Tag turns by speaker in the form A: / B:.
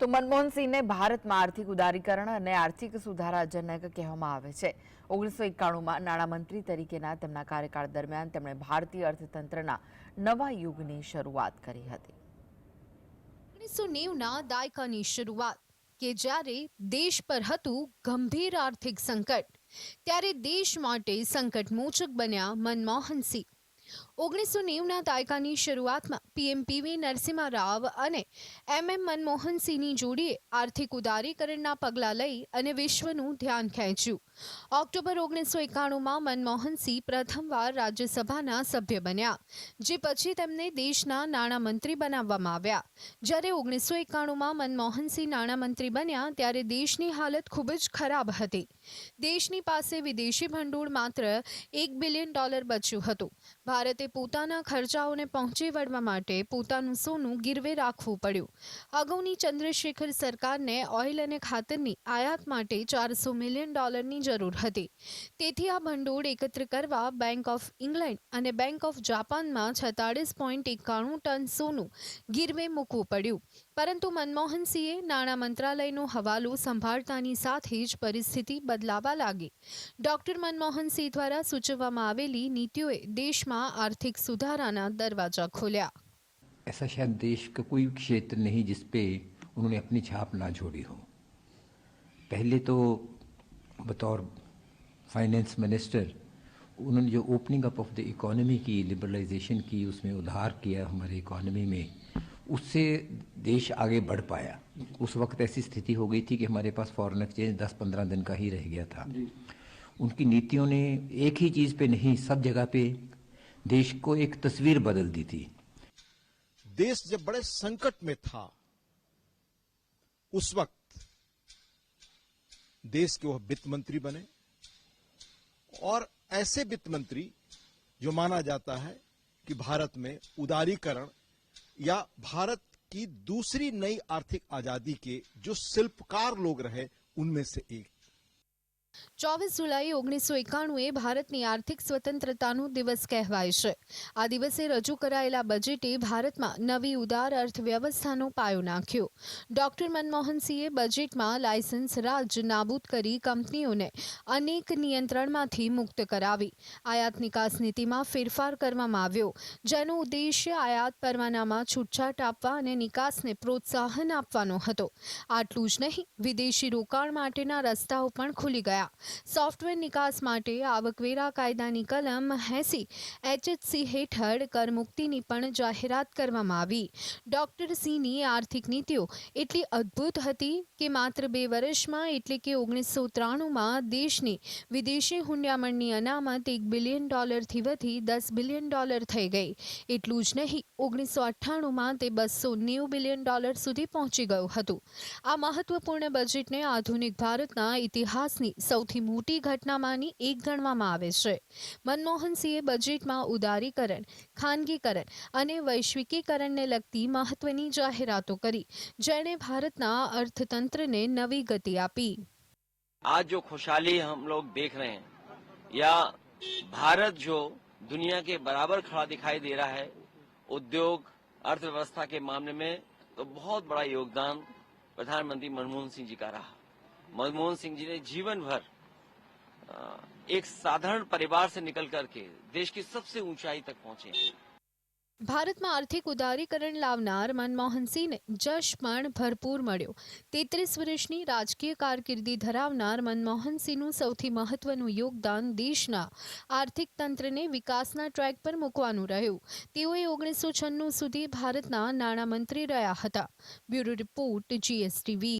A: તો મનમોહન સિંહને ભારતમાં આર્થિક ઉદારીકરણ અને આર્થિક સુધારાજનક કહેવામાં આવે છે. ઓગણીસો એકાણુંમાં નાણામંત્રી તરીકેના તેમના કાર્યકાળ દરમિયાન તેમણે ભારતીય અર્થતંત્રના નવા યુગની શરૂઆત કરી હતી.
B: ઓગણીસો નેવના દાયકાની શરૂઆત, કે જ્યારે દેશ પર હતું ગંભીર આર્થિક સંકટ, ત્યારે દેશ માટે સંકટ મોચક બન્યા મનમોહન સિંહ ઓગણીસો નેવના દાયકાની શરૂઆતમાં પીએમ પીવી નરસિંહા રાવ અને એમ એમ મનમોહન જોડીએ આર્થિક ઉદારીકરણના પગલાં લઈ અને વિશ્વનું ધ્યાન ખેંચ્યું. ઓક્ટોબર ઓગણીસો એકાણુંમાં મનમોહનસિંહ પ્રથમવાર રાજ્યસભાના સભ્ય બન્યા, જે પછી તેમને દેશના નાણામંત્રી બનાવવામાં આવ્યા. જ્યારે ઓગણીસો એકાણુંમાં મનમોહનસિંહ નાણામંત્રી બન્યા, ત્યારે દેશની હાલત ખૂબ જ ખરાબ હતી. દેશની પાસે વિદેશી ભંડોળ માત્ર એક બિલિયન ડોલર બચ્યું હતું. ભારતે પોતાના ખર્ચાઓને પહોંચી વળવા માટે પોતાનું સોનું ગીરવે રાખવું પડ્યું. અગાઉની ચંદ્રશેખર સરકારને ઓઇલ અને ખાતરની આયાત માટે ચારસો મિલિયન ડોલરની જરૂર હતી. તેથી આ ભંડોળ એકત્ર કરવા બેંક ઓફ ઇંગ્લેન્ડ અને બેંક ઓફ જાપાનમાં છેતાળીસ પોઈન્ટ એકાણું ટન સોનું ગીરવે મૂકવું પડ્યું. પરંતુ મનમોહન સિંહે નાણાં મંત્રાલયનો હવાલો સંભાળતાની સાથે જ પરિસ્થિતિ બદલાવા લાગી. ડોક્ટર મનમોહન સિંહ દ્વારા સૂચવવામાં આવેલી નીતિઓએ દેશમાં आर्थिक सुधाराना दरवाज़ा खोलिया
C: ऐसा शायद देश का कोई क्षेत्र नहीं जिसपे उन्होंने अपनी छाप ना छोड़ी हो। पहले तो बतौर फाइनेंस मिनिस्टर उन्होंने जो opening up of the economy की लिबरलाइजेशन की उसमें उधार किया हमारे इकोनॉमी में उससे देश आगे बढ़ पाया। उस वक्त ऐसी स्थिति हो गई थी कि हमारे पास फॉरेन एक्सचेंज 10-15 दिन का ही रह गया था। उनकी नीतियों ने एक ही चीज़ पे नहीं सब जगह पे देश को एक तस्वीर बदल दी थी।
D: देश जब बड़े संकट में था, उस वक्त देश के वह वित्त मंत्री बने और ऐसे वित्त मंत्री जो माना जाता है कि भारत में उदारीकरण या भारत की दूसरी नई आर्थिक आज़ादी के जो शिल्पकार लोग रहे, उनमें से एक।
B: ચોવીસ જુલાઈ ઓગણીસો એકાણું એ ભારતની આર્થિક સ્વતંત્રતાનો દિવસ કહેવાય છે. આ દિવસે રજૂ કરાયેલા બજેટે ભારતમાં નવી ઉદાર અર્થવ્યવસ્થાનો પાયો નાખ્યો. ડોક્ટર મનમોહનસિંહે બજેટમાં લાયસન્સ રાજ નાબૂદ કરી કંપનીઓને અનેક નિયંત્રણમાંથી મુક્ત કરાવી. આયાત નિકાસ નીતિમાં ફેરફાર કરવામાં આવ્યો, જેનો ઉદ્દેશ્ય આયાત પરવાનામાં છૂટછાટ આપવા અને નિકાસને પ્રોત્સાહન આપવાનો હતો. આટલું જ નહીં, વિદેશી રોકાણ માટેના રસ્તાઓ પણ ખુલી ગયા. સોફ્ટવેર નિકાસ માટે આવકવેરા કાયદાની કલમ એસી એચએચસી હેઠળ કરમુક્તિની પણ જાહેરાત કરવામાં આવી. ડોક્ટર સિંહની આર્થિક નીતિઓ એટલી અદ્ભુત હતી કે માત્ર બે વર્ષમાં એટલે કે ઓગણીસો ત્રાણુંમાં દેશની વિદેશી હુંડિયામણની અનામત એક બિલિયન ડોલરથી વધી દસ બિલિયન ડોલર થઈ ગઈ. એટલું જ નહીં, ઓગણીસો અઠ્ઠાણુંમાં તે બસો નેવું બિલિયન ડોલર સુધી પહોંચી ગયું હતું. આ મહત્વપૂર્ણ બજેટને આધુનિક ભારતના ઇતિહાસની સૌથી મોટી ઘટનામાંની એક ગણવામાં આવે છે મનમોહન સિંહે બજેટમાં ઉદારીકરણ ખાનગીકરણ અને વૈશ્વિકીકરણને લગતી મહત્વની જાહેરાતો કરી જેણે ભારતના અર્થતંત્રને નવી ગતિ આપી
E: आज जो खुशहाली हम लोग देख रहे हैं या भारत जो दुनिया के बराबर खड़ा दिखाई दे रहा है उद्योग अर्थव्यवस्था के मामले में तो बहुत बड़ा योगदान प्रधानमंत्री मनमोहन सिंह जी का रहा मनमोहन सिंह जी ने जीवन भर अ, एक साधारण परिवार से निकल करके देश की सबसे ऊंचाई तक पहुंचे हैं
B: ભારતમાં આર્થિક ઉદારીકરણ લાવનાર મનમોહન સિંહને જશ પણ ભરપૂર મળ્યો તેત્રીસ વર્ષની રાજકીય કારકિર્દી ધરાવનાર મનમોહન સિંહનું સૌથી મહત્વનું યોગદાન દેશના આર્થિક તંત્રને વિકાસના ટ્રેક પર મૂકવાનું રહ્યું તેઓએ ઓગણીસો છન્નું સુધી ભારતના નાણામંત્રી રહ્યા હતા બ્યુરો રિપોર્ટ જીએસટીવી